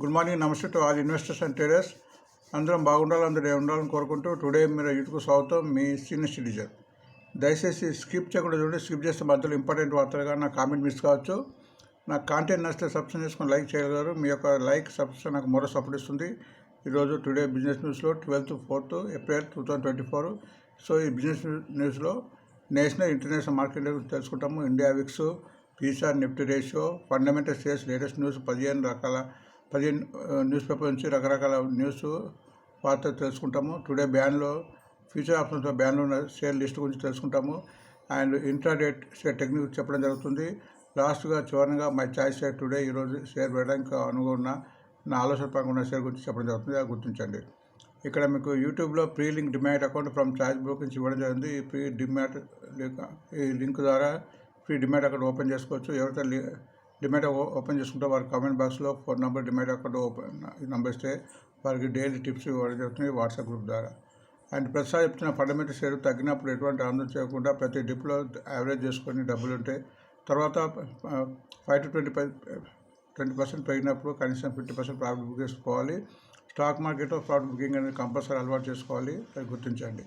Good morning namaste to all investors and traders. అందరం బాగుండాలి అందరూ ఉండాలని కోరుకుంటూ టుడే మీరు యూట్యూబ్ స్వాగతం మీ సీనియర్ సిటిజన్. దయచేసి స్కిప్ చేయకుండా చూడండి స్కిప్ చేస్తే మధ్యలో ఇంపార్టెంట్ వార్తలుగా నా కామెంట్ మిస్ కావచ్చు. నా కాంటెంట్ నచ్చితే సబ్స్క్రైబ్ చేసుకుని లైక్ చేయగలరు. మీ యొక్క లైక్ సబ్స్క్రైబ్ నాకు మరో సపోర్ట్ ఇస్తుంది. ఈరోజు టుడే బిజినెస్ న్యూస్లో twelfth fourth April two thousand twenty four. So ఈ బిజినెస్ న్యూస్లో నేషనల్ ఇంటర్నేషనల్ మార్కెట్ గురించి తెలుసుకుంటాము. India VIX Pisa Nifty ratio fundamental shares latest news పదిహేను రకాల పదిహేను న్యూస్ పేపర్ నుంచి రకరకాల న్యూస్ వార్తలు తెలుసుకుంటాము. టుడే బ్యాన్లో ఫ్యూచర్ ఆప్షన్స్లో బ్యాన్లో ఉన్న షేర్ లిస్ట్ గురించి తెలుసుకుంటాము. అండ్ ఇంట్రాడేట్ షేర్ టెక్నిక్ చెప్పడం జరుగుతుంది. లాస్ట్గా చివరిగా మై చాయిస్ షేర్ టుడే ఈరోజు షేర్ వేయడానికి అనుగుణ నా ఆలోచన పరంగా ఉన్న షేర్ గురించి చెప్పడం జరుగుతుంది. అది గుర్తించండి. ఇక్కడ మీకు యూట్యూబ్లో free link demat account from Choice నుంచి ఇవ్వడం జరిగింది. ఈ ప్రీ డిమాట్ లింక్ ఈ లింక్ ద్వారా ఫ్రీ డిమాట్ అకౌంట్ ఓపెన్ చేసుకోవచ్చు. ఎవరైతే డిమాట్ ఓపెన్ చేసుకుంటే వారి కామెంట్ బాక్స్లో phone number demat account open number ఇస్తే వారికి డైలీ టిప్స్ ఇవ్వడం జరుగుతుంది వాట్సాప్ గ్రూప్ ద్వారా. అండ్ ప్రతిసారి చెప్తున్న ఫండమెంటల్ షేర్ తగ్గినప్పుడు ఎటువంటి ఆందోళన చేయకుండా ప్రతి డిప్లో యావరేజ్ చేసుకొని డబ్బులు ఉంటే తర్వాత five to twenty five twenty percent పెరిగినప్పుడు కనీసం ఫిఫ్టీ పర్సెంట్ ప్రాఫిట్ బుక్ చేసుకోవాలి. స్టాక్ మార్కెట్లో ప్రాఫిట్ బుకింగ్ అనేది కంపల్సరీ అలవాటు చేసుకోవాలి. అది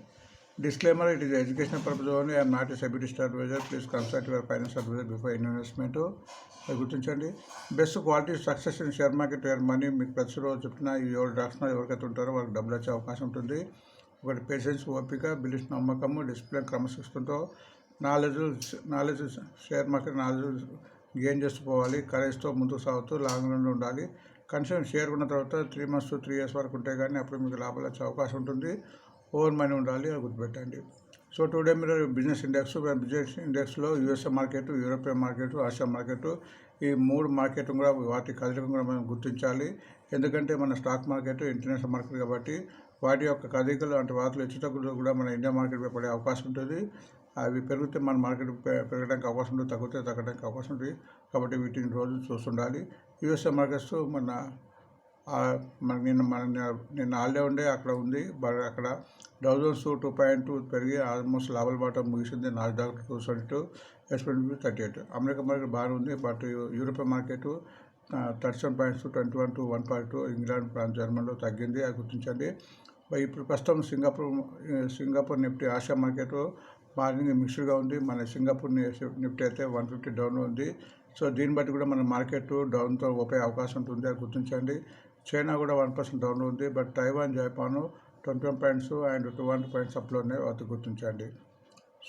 గుర్తించండి disclaimer it is education purpose only I'm not a SEBI list advisor please consult your finance advisor before investment గుర్తించండి. Best quality success in share market air money మీకు ప్రతిరోజు చెప్తున్నా ఎవరు రాసిన ఎవరికైతే ఉంటారో వాళ్ళకి డబ్బులు వచ్చే అవకాశం ఉంటుంది. ఒకటి పేషెన్స్ ఓపిక బిలిస్ నమ్మకము డిసిప్లిన్ క్రమశిక్షణతో knowledge knowledge share market knowledge gain చేస్తూ పోవాలి కరేజ్తో ముందుకు సాగుతూ లాంగ్ రన్లో ఉండాలి. కనీసం షేర్ ఉన్న తర్వాత త్రీ మంత్స్ త్రీ ఇయర్స్ వరకు ఉంటే కానీ అప్పుడు మీకు లాభాలు వచ్చే అవకాశం ఉంటుంది. ఓవర్ మనీ ఉండాలి అది గుర్తుపెట్టండి. సో టుడే మీరు business index business ఇండెక్స్లో USA market European market Asia market ఈ మూడు మార్కెట్ కూడా వాటి కదలికను కూడా మనం గుర్తించాలి. ఎందుకంటే మన స్టాక్ మార్కెట్ ఇంటర్నేషనల్ మార్కెట్ కాబట్టి వాటి యొక్క కదలికలు అంటే వాటిలో హెచ్చుతగ్గులు కూడా మన ఇండియా మార్కెట్ పడే అవకాశం ఉంటుంది. అవి పెరిగితే మన మార్కెట్ పెరగడానికి అవకాశం ఉంటుంది తగ్గితే తగ్గడానికి అవకాశం ఉంటుంది. కాబట్టి వీటిని రోజు చూస్తుండాలి. యూఎస్ఏ మార్కెట్స్ మన ఆ, మన నిన్న మన నిన్న- హాలిడే ఉండే అక్కడ ఉంది. బట్ అక్కడ Dow Jones two point two పెరిగి ఆల్మోస్ట్ లాభాల బాట ముగిసింది. నాలుగు డాలర్ టూ సెవెంటీ టూ ఎస్పెంట్ థర్టీ ఎయిట్. అమెరికా మార్కెట్ బాగానే ఉంది. But European market thirty seven points twenty one two one point two England France జర్మనీలో తగ్గింది. అది గుర్తించండి. ఇప్పుడు ప్రస్తుతం Singapore Singapore Nifty Asia market morning మిక్స్డ్గా ఉంది. మన సింగపూర్ నిఫ్టీ అయితే వన్ ఫిఫ్టీ డౌన్ ఉంది. సో దీన్ని బట్టి కూడా మన మార్కెట్ డౌన్తో ఓపే అవకాశం ఉంటుంది. అది గుర్తించండి. చైనా కూడా వన్ పర్సెంట్ డౌన్ ఉంది but Taiwan Japan twenty one points and two one points అప్లో ఉన్నాయి అది గుర్తించండి.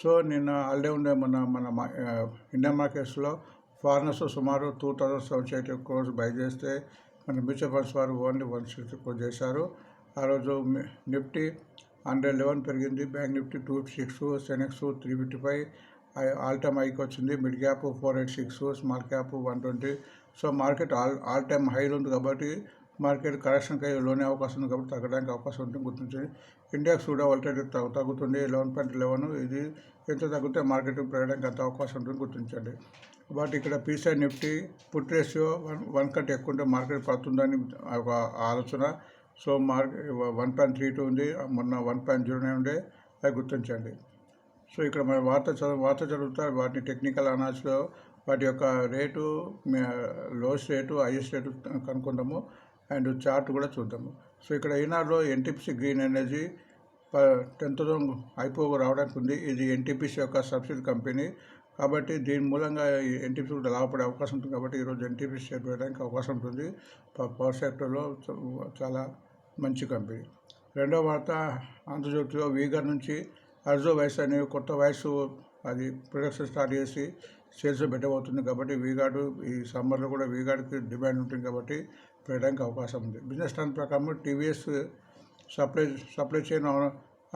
సో నిన్న ఆల్డే ఉండే మన మన మా- ఇండియన్ మార్కెట్స్లో ఫారినర్స్ సుమారు two thousand seven eighty crores buy చేస్తే మన మ్యూచువల్ ఫండ్స్ వారు ఓన్లీ వన్ సిక్స్టీ క్రోర్ చేశారు. ఆ రోజు నిఫ్టీ హండ్రెడ్ లెవెన్ పెరిగింది bank Nifty two six Sensex three fifty five all time హైకి వచ్చింది mid cap four eight six small cap one twenty. So market all all time హైలో ఉంది కాబట్టి market కరెక్షన్కి లోనే అవకాశం ఉంది కాబట్టి తగ్గడానికి అవకాశం ఉంటుంది. గుర్తించండి ఇండెక్స్ కూడా ఆల్రెడీ తగ్గు తగ్గుతుంది. లెవెన్ పాయింట్ లెవెన్ ఇది ఎంత తగ్గితే మార్కెట్ పెరగడానికి అంత అవకాశం ఉంటుంది. గుర్తించండి బట్ ఇక్కడ PC Nifty put ratio one one కంటే ఎక్కువ ఉంటే మార్కెట్ పడుతుందని ఒక ఆలోచన. So market one point three two ఉంది. మొన్న వన్ పాయింట్ జీరో నైన్ ఉండే. అది గుర్తించండి సో ఇక్కడ మన వార్త చదువు వార్త చదువుతా వాటిని టెక్నికల్ అనాలిసిస్లో వాటి యొక్క rate lows rate highest rate కనుక్కుందాము. And chart కూడా చూద్దాము. సో ఇక్కడ ఈనాడులో NTPC green energy tenth thousand IPO రావడానికి ఉంది. ఇది ఎన్టీపీసీ యొక్క సబ్సిడీ కంపెనీ. కాబట్టి దీని మూలంగా ఎన్టీపీసీ కూడా లాభపడే అవకాశం ఉంటుంది కాబట్టి ఈరోజు ఎన్టీపీసీ షేర్ పెట్టడానికి అవకాశం ఉంటుంది. పవర్ సెక్టర్లో చాలా మంచి కంపెనీ. రెండో వార్త ఆంధ్రజ్యోతిలో వీగర్ నుంచి అర్జో వైస్ అనే కొత్త వయసు అది ప్రొడక్షన్ స్టార్ట్ చేసి సేల్స్ పెట్టబోతుంది కాబట్టి వీగాడు ఈ సమ్మర్లో కూడా వీగాడికి డిమాండ్ ఉంటుంది కాబట్టి పెట్టడానికి అవకాశం ఉంది. బిజినెస్ ప్లాన్ ప్రకారం టీవీఎస్ సప్లై సప్లై చైన్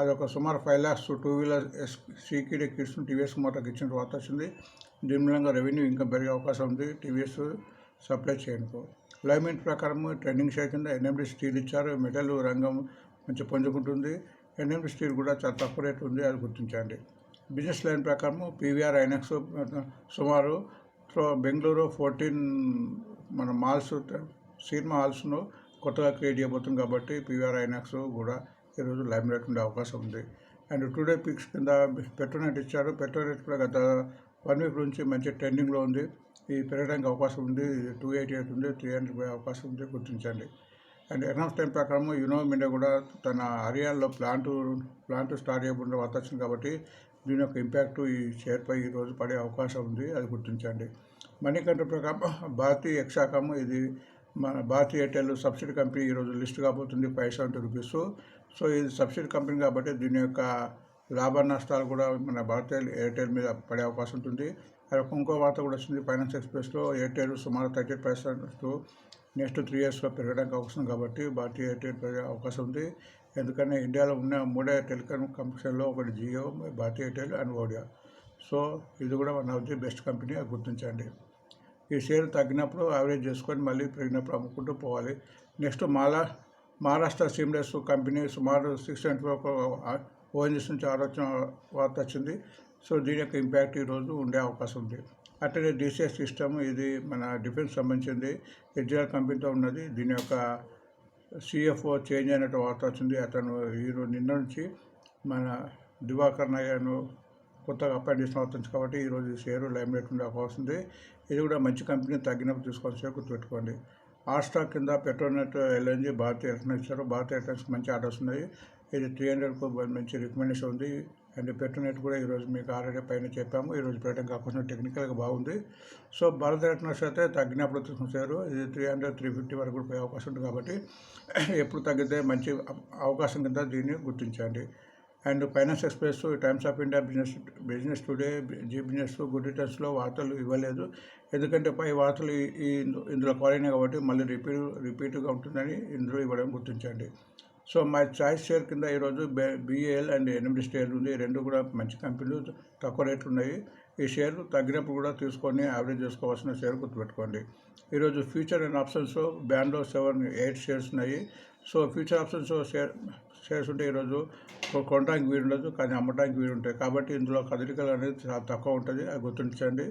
అది ఒక సుమారు five lakhs two wheeler S CKD kits TVS మోటార్కి ఇచ్చిన తర్వాత వచ్చింది. దీని మూలంగా రెవెన్యూ ఇంకా పెరిగే అవకాశం ఉంది టీవీఎస్ సప్లై చైన్కు. లైమెంట్ ప్రకారం ట్రెండింగ్ షేర్ కింద ఎన్ఎండి స్టీల్ ఇచ్చారు. మెటల్ రంగం మంచి పొందుకుంటుంది ఎన్ఎండి స్టీల్ కూడా చాలా తక్కువ రేట్ ఉంది అది గుర్తించండి. బిజినెస్ లైన్ ప్రకారం పీవీఆర్ ఐనక్స్ సుమారు బెంగళూరు ఫోర్టీన్ మన మాల్స్ సినిమా హాల్స్ను కొత్తగా క్రియేట్ చేయబోతుంది కాబట్టి పీవీఆర్ ఐనాక్స్ కూడా ఈరోజు లైమ్లైట్ ఉండే అవకాశం ఉంది. అండ్ టుడే పిక్స్ కింద పెట్రోనెట్ ఇచ్చారు. పెట్రోనెట్ కూడా గత వన్ వీక్ నుంచి మంచి ట్రెండింగ్లో ఉంది. ఈ పెరగడానికి అవకాశం ఉంది. టూ ఎయిటీ ఎయిట్ ఉంది. త్రీ హండ్రెడ్ పోయే అవకాశం ఉంది. గుర్తించండి. అండ్ ఎకనామిక్స్ టైం ప్రకారం యునో మీడియా కూడా తన హర్యానాలో ప్లాంట్ ప్లాంట్ స్టార్ట్ చేయకుండా వార్త వచ్చింది కాబట్టి దీని యొక్క ఇంపాక్ట్ ఈ షేర్పై ఈరోజు పడే అవకాశం ఉంది అది గుర్తించండి. మనీ ప్రకారం భారతీయ ఎక్సాకమ్ ఇది మన భారతీయ ఎయిర్టెల్ సబ్సిడీ కంపెనీ ఈరోజు లిస్ట్ కాబోతుంది ఫైవ్ సెవెంటీ రూపీస్ సో ఇది సబ్సిడీ కంపెనీ కాబట్టి దీని యొక్క లాభ నష్టాలు కూడా మన భారతీయ ఎయిర్టెల్ మీద పడే అవకాశం ఉంటుంది. అది ఇంకో వార్త కూడా వచ్చింది ఫైనాన్స్ ఎక్స్ప్రెస్లో ఎయిర్టెల్ సుమారు థర్టీ పర్సెంట్ నెక్స్ట్ త్రీ ఇయర్స్లో పెరగడానికి అవకాశం కాబట్టి భారతీయ ఎయిర్టెల్ పెరిగే అవకాశం ఉంది. ఎందుకంటే ఇండియాలో ఉన్న మూడే టెలికాం కంపెనీలో ఒకటి జియో భారతీయ ఎయిర్టెల్ అండ్ ఓడియా. సో ఇది కూడా one of the best company గుర్తించండి. ఈ షేర్ తగ్గినప్పుడు యావరేజ్ చేసుకొని మళ్ళీ పెరిగినప్పుడు అమ్ముకుంటూ పోవాలి. నెక్స్ట్ మాలా మహారాష్ట్ర సీమ్లెస్ కంపెనీ సుమారు సిక్స్ ట్వంటీ ఫోర్ నుంచి ఆలోచన వార్త వచ్చింది. సో దీని యొక్క ఇంపాక్ట్ ఈరోజు ఉండే అవకాశం ఉంది. అట్లనే డిసిఎస్ సిస్టమ్ ఇది మన డిఫెన్స్ సంబంధించింది. హెచ్ఆర్ కంపెనీతో ఉన్నది. దీని యొక్క సిఎఫ్ఓ చేంజ్ అయినట్టు వార్త వచ్చింది. అతను ఈరోజు నిన్న నుంచి మన దివాకర్ నాయను కొత్తగా అపాయింట్ చేసిన అవుతుంది కాబట్టి ఈరోజు షేరు లైమ్ రేట్ ఉండే అవకాశం ఉంది. ఇది కూడా మంచి కంపెనీ తగ్గినప్పుడు తీసుకొని షేర్ గుర్తుపెట్టుకోండి. ఆస్టాక్ కింద పెట్రోనెట్ ఎల్ఎన్జీ భారతీయ ఎలక్ట్రానిక్స్ ఇచ్చారు. భారతీయ ఎలక్ట్రానిక్స్ మంచి ఆర్డర్స్ ఉన్నాయి. ఇది త్రీ హండ్రెడ్కు మంచి రికమెండేషన్ ఉంది. అండ్ పెట్రోనెట్ కూడా ఈరోజు మీకు ఆల్రెడీ పైన చెప్పాము. ఈరోజు పెట్టడం కాకుండా టెక్నికల్గా బాగుంది. సో భరత ఎలక్ట్రానిక్స్ అయితే తగ్గినప్పుడు తీసుకుంటారు ఇది త్రీ హండ్రెడ్ త్రీ ఫిఫ్టీ వరకు పోయే అవకాశం ఉంది కాబట్టి ఎప్పుడు తగ్గితే మంచి అవకాశం కింద దీన్ని గుర్తించండి. And Finance Express Times of India Business Business Today Zee Business Good రిటర్న్స్లో వార్తలు ఇవ్వలేదు. ఎందుకంటే పై వార్తలు ఈ- ఇందులో కోరైనాయి కాబట్టి మళ్ళీ రిపీట్ రిపీట్గా ఉంటుందని ఇందులో ఇవ్వడం గుర్తించండి. సో మై చాయిస్ షేర్ కింద ఈరోజు బిఏఎల్ అండ్ ఎనిమిది షేర్లు ఉంది. రెండు కూడా మంచి కంపెనీలు తక్కువ రేట్లు ఉన్నాయి. ఈ షేర్లు తగ్గినప్పుడు కూడా తీసుకొని యావరేజ్ చేసుకోవాల్సిన షేర్ గుర్తుపెట్టుకోండి. ఈరోజు ఫ్యూచర్ అండ్ ఆప్షన్స్ బ్యాండ్లో సెవెన్ ఎయిట్ షేర్స్ ఉన్నాయి. So future options share shares ఉంటే ఈరోజు కొనడానికి వీలు ఉండదు కానీ అమ్మడానికి వీలు ఉంటాయి. కాబట్టి ఇందులో కదలికలు అనేది చాలా తక్కువ ఉంటుంది. అది గుర్తించండి.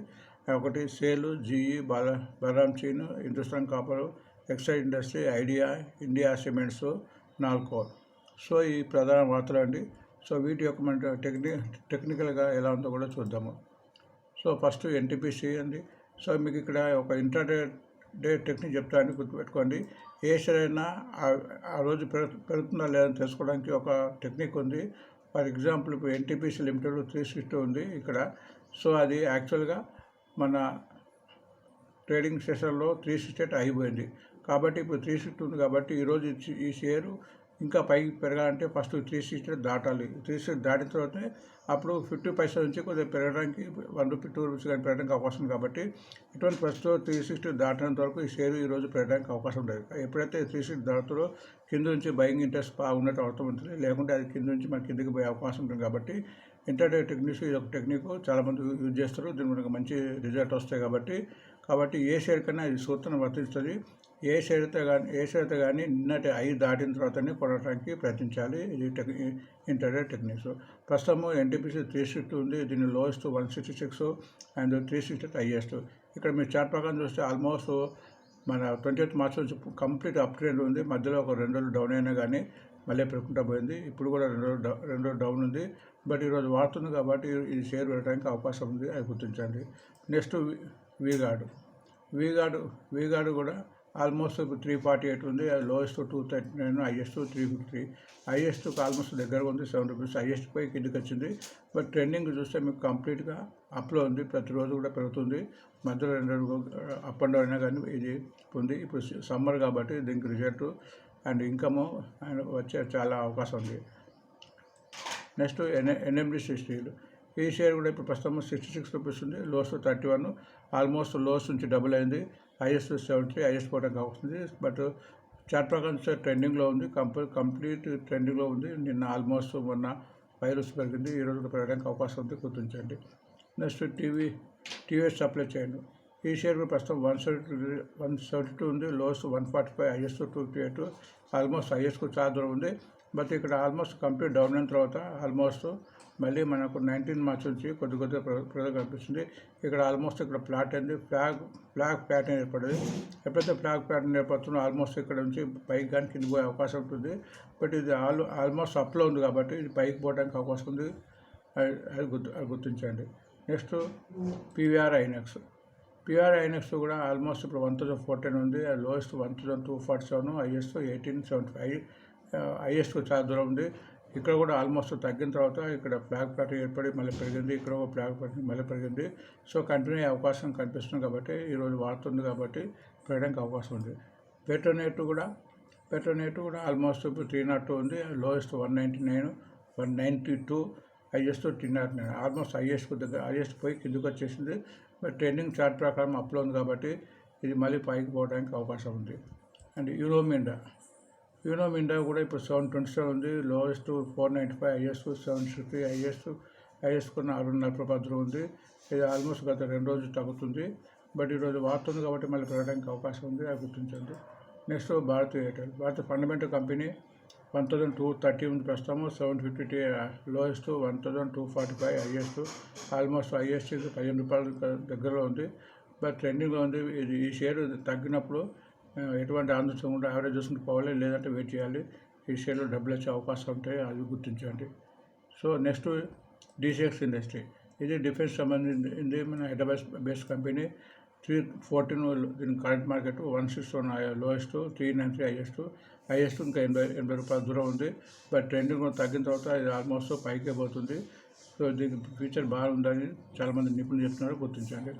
ఒకటి సేలు జీఈ బాల బలరామ్ చీన్ Hindustan Copper Exide Industry Idea India Cements NALCO. So ఈ ప్రధాన వార్తలు అండి. సో వీటి యొక్క మన టెక్ని టెక్నికల్గా ఎలా ఉందో కూడా చూద్దాము. సో ఫస్ట్ ఎన్టీపీసీ అండి. సో మీకు ఇక్కడ ఒక ఇంటర్డే డే టెక్నిక్ చెప్తాను గుర్తుపెట్టుకోండి. ఏ సరైనా అయినా ఆ- రోజు పెరుగు పెరుగుతుందా లేదని తెలుసుకోవడానికి ఒక టెక్నిక్ ఉంది. ఫర్ ఎగ్జాంపుల్ ఇప్పుడు ఎన్టీపీసీ లిమిటెడ్ త్రీ సిక్స్టీ ఉంది ఇక్కడ. సో అది యాక్చువల్గా మన ట్రేడింగ్ సెషన్లో త్రీ సిక్స్టీ అయిపోయింది. కాబట్టి ఇప్పుడు త్రీ సిక్స్టీ ఉంది కాబట్టి ఈరోజు ఈ షే- ఈ షేరు ఇంకా పైకి పెరగాలంటే ఫస్ట్ త్రీ సిక్స్టీ దాటాలి. త్రీ సిక్స్టీ దాటిన తర్వాతనే అప్పుడు ఫిఫ్టీ పైసా నుంచి కొద్దిగా పెరగడానికి వన్ రూపీ టూ రూపీస్ కానీ పెరగడానికి అవకాశం కాబట్టి ఇటువంటి ప్రస్తుతం త్రీ సిక్స్టీ దాటినంత వరకు ఈ షేర్ ఈరోజు పెరగడానికి అవకాశం ఉండదు. ఎప్పుడైతే త్రీ సిక్స్టీ దాటుతుందో కింద నుంచి బయింగ్ ఇంట్రెస్ట్ బాగున్నట్టు అర్థం ఉంటుంది లేకుంటే అది కింద నుంచి మన కిందకి పోయే అవకాశం ఉంటుంది కాబట్టి ఇంటర్డే టెక్నిక్స్ ఇది ఒక టెక్నిక్ చాలామంది యూజ్ చేస్తారు. దీని మనకు మంచి రిజల్ట్ వస్తాయి కాబట్టి కాబట్టి ఏ షేర్ కన్నా ఇది సూత్రం వర్తిస్తుంది. ఏ షేర్ కానీ ఏ షేర్ అయితే కానీ నిన్నటి ఐదు దాటిన తర్వాతనే కొనడానికి ప్రయత్నించాలి. ఇది టెక్ ఇంటర్నెట్ టెక్నిక్స్. ప్రస్తుతము ఎన్టీపీసీ త్రీ సిక్స్టీ ఉంది. దీని lowest one sixty six and three sixty highest. ఇక్కడ మీరు చార్ట్ ప్రకారం చూస్తే ఆల్మోస్ట్ మన ట్వంటీ ఎయిత్ మార్చ్ నుంచి కంప్లీట్ అప్ ట్రెండ్ ఉంది. మధ్యలో ఒక రెండు రోజులు డౌన్ అయినా కానీ మళ్ళీ పెరుగుకుంటా పోయింది. ఇప్పుడు కూడా రెండు రోజులు రెండు రోజులు డౌన్ ఉంది. బట్ ఈరోజు వాడుతుంది కాబట్టి ఈ షేర్ వెళ్ళడానికి అవకాశం ఉంది. అది గుర్తించండి. నెక్స్ట్ వీగాడు వీగాడు వీగాడు కూడా ఆల్మోస్ట్ ఇప్పుడు త్రీ ఫార్టీ ఎయిట్ ఉంది. అది lowest two thirty nine highest three fifty highest almost దగ్గరగా ఉంది సెవెన్ రూపీస్ హైయెస్ట్ పై కిందికి వచ్చింది. బట్ ట్రెండింగ్ చూస్తే మీకు కంప్లీట్గా అప్లో ఉంది. ప్రతిరోజు కూడా పెరుగుతుంది. మధ్యలో రెండు అప్ అండ్ డౌన్ అయినా కానీ ఇది ఉంది. ఇప్పుడు సమ్మర్ కాబట్టి దీనికి రిజల్ట్ అండ్ ఇన్కమ్ అండ్ వచ్చే చాలా అవకాశం ఉంది. నెక్స్ట్ ఎన్ ఎన్ఎండి స్టీల్ ఈ షేర్ కూడా ఇప్పుడు ప్రస్తుతం సిక్స్టీ సిక్స్ రూపీస్ ఉంది. Lows thirty one. Almost lows నుంచి డబుల్ అయింది. హైయెస్ట్ సెవెంటీ హైయెస్ట్ పోవడానికి అవుతుంది బట్ చార్ట్ ప్రకారం ట్రెండింగ్లో ఉంది. కంప్లీ కంప్లీట్ ట్రెండింగ్లో ఉంది. నిన్న ఆల్మోస్ట్ మొన్న వైరస్ పెరిగింది. ఈ రోజు పెరగడానికి అవకాశం ఉంది. గుర్తించండి. నెక్స్ట్ టీవీ టీవీఎస్ సప్లై చేయండి. ఈ షేర్ కూడా ప్రస్తుతం one seventy one seventy two ఉంది. Lows one forty five highest two fifty eight. Almost హైయెస్ట్కు చాలా దూరం ఉంది. బట్ ఇక్కడ ఆల్మోస్ట్ కంప్లీట్ డౌన్ అయిన తర్వాత ఆల్మోస్ట్ మళ్ళీ మనకు నైన్టీన్ మార్చ్ నుంచి కొద్ది కొద్దిగా ప్రజలు కనిపిస్తుంది ఇక్కడ ఆల్మోస్ట్ ఇక్కడ ఫ్లాట్ అయింది. ఫ్లాగ్ ఫ్లాగ్ ప్యాటర్న్ ఏర్పడింది. ఎప్పుడైతే ఫ్లాగ్ ప్యాటర్న్ ఏర్పడుతుందో ఆల్మోస్ట్ ఇక్కడ నుంచి పైకి కానీ కింద పోయే అవకాశం ఉంటుంది. బట్ ఇది ఆల్ ఆల్మోస్ట్ అప్లో ఉంది కాబట్టి ఇది పైకి పోవడానికి అవకాశం ఉంది. అది అది గుర్తు అది గుర్తించండి. Next PVR INOX. PR INOX కూడా ఆల్మోస్ట్ ఇప్పుడు వన్ థౌసండ్ ఫోర్టీన్ ఉంది. Lowest one thousand two forty seven highest eighteen seventy five. Highest చాలా దూరం ఉంది. ఇక్కడ కూడా ఆల్మోస్ట్ తగ్గిన తర్వాత ఇక్కడ ఫ్లాగ్ ప్యాటర్న్ ఏర్పడి మళ్ళీ పెరిగింది. ఇక్కడ ఒక ఫ్లాగ్ ప్యాటర్న్ మళ్ళీ పెరిగింది. సో కంటిన్యూ అయ్యే అవకాశం కనిపిస్తుంది కాబట్టి ఈరోజు వాడుతుంది కాబట్టి పెరగడానికి అవకాశం ఉంది. పెట్రోనేట్ కూడా పెట్రోనేట్ కూడా ఆల్మోస్ట్ ఇప్పుడు త్రీ నాట్ టూ ఉంది. Lowest one ninety nine one ninety two highest three nought nine almost highest దగ్గర హైయెస్ట్ పోయి కిందకి వచ్చేసింది. బట్ ట్రెండింగ్ చార్ట్ ప్రకారం అప్లో ఉంది కాబట్టి ఇది మళ్ళీ పైకి పోవడానికి అవకాశం ఉంది. అండ్ యూరోమిండా యూనో ఇండియా కూడా ఇప్పుడు సెవెన్ ట్వంటీ సెవెన్ ఉంది. Lowest four ninety five highest seven sixty highest highest కొన్ని ఆరున్నర రూపాయలు ఉంది. ఇది ఆల్మోస్ట్ గత రెండు రోజులు తగ్గుతుంది. బట్ ఈరోజు వాడుతుంది కాబట్టి మళ్ళీ పెరగడానికి అవకాశం ఉంది. అది గుర్తించండి. Next Bharat Airtel. Bharat fundamental company one thousand two thirty ఉంది ప్రస్తుతము. Seven fifty tea lowest one thousand two forty five highest almost highest పదిహేను రూపాయల దగ్గరలో ఉంది. బట్ ట్రెండింగ్లో ఉంది. ఇది ఈ షేర్ తగ్గినప్పుడు ఎటువంటి ఆందోళన ఉంటే యావరేజ్ చూసుకుంటూ పోవాలి లేదంటే వెయిట్ చేయాలి. ఈ షేర్లో డబ్బులు వచ్చే అవకాశం ఉంటాయి అది గుర్తించండి. సో నెక్స్ట్ డీసీఎక్స్ ఇండస్ట్రీ ఇది డిఫెన్స్ సంబంధించింది మన Hyderabad base company three fourteen దీని current market one six one lowest three nine three highest highest ఇంకా ఎనభై ఎనభై రూపాయల దూరం ఉంది. బట్ ట్రెండింగ్ తగ్గిన తర్వాత ఇది ఆల్మోస్ట్ పైకే పోతుంది. సో దీనికి ఫ్యూచర్ బాగుందని చాలామంది నిపుణులు చెప్తున్నారు గుర్తించండి.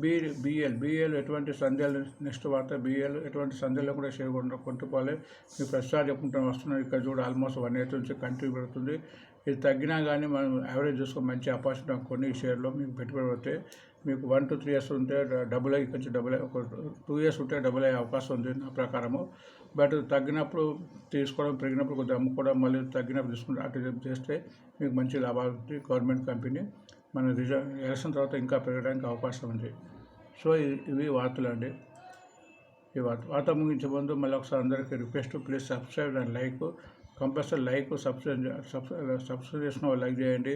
బీ బిఎల్ బీఎల్ ఎటువంటి సందేహాలు నెక్స్ట్ వార్త బిఏలు ఎటువంటి సందేహాలు కూడా చేయకుండా కొట్టుకోవాలి మీ మీకు ప్రస్తుతాలు చెప్పుకుంటాం వస్తున్నాం. ఇక్కడ చూడ ఆల్మోస్ట్ వన్ ఇయర్ నుంచి కంటిన్యూ పెడుతుంది. ఇది తగ్గినా కానీ మనం యావరేజ్ చూసుకొని మంచి ఆపర్చునిటీ కొన్ని షేర్లో మీకు పెట్టుబడి పెడితే మీకు వన్ టు త్రీ ఇయర్స్ ఉంటే డబుల్ అయ్యి కొంచెం డబుల్ అయ్యి ఒక టూ ఇయర్స్ ఉంటే డబుల్ అయ్యే అవకాశం ఉంది నా ప్రకారము. బట్ తగ్గినప్పుడు తీసుకోవడం పెరిగినప్పుడు కొద్దిగా అమ్ముకోవడం మళ్ళీ తగ్గినప్పుడు తీసుకుంటే అటు చేస్తే మీకు మంచి లాభాలు గవర్నమెంట్ కంపెనీ మన రిజర్వ్ ఎలక్షన్ తర్వాత ఇంకా పెరగడానికి అవకాశం ఉంది. సో ఇవి వార్తలు అండి. ఈ వార్త వార్త ముగించే ముందు మళ్ళీ ఒకసారి అందరికీ request please subscribe and like. Compulsory like subscribe subscribe subscribe చేసిన వాళ్ళు లైక్ చేయండి.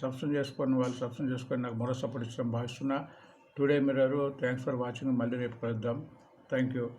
సబ్స్క్రైబ్ చేసుకున్న వాళ్ళు సబ్స్క్రైబ్ చేసుకొని నాకు మరో సపోర్ట్ ఇచ్చడం భావిస్తున్నా. Today mirror. Thanks for watching. మళ్ళీ రేపు కలుద్దాం. Thank you.